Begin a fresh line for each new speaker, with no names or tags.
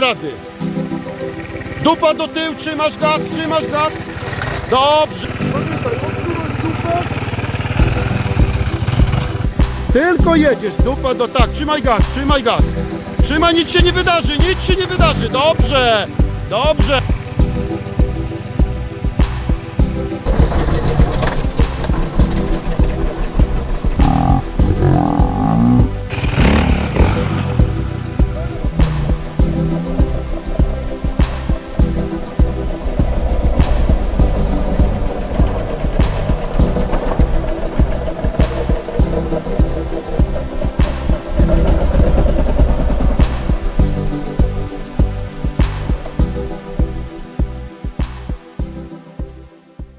razy. Dupa do tyłu, trzymasz gaz, trzymasz gaz. Dobrze. Tylko jedziesz, dupa do tak, trzymaj gaz, trzymaj gaz. Trzymaj, nic się nie wydarzy, nic się nie wydarzy. Dobrze, dobrze.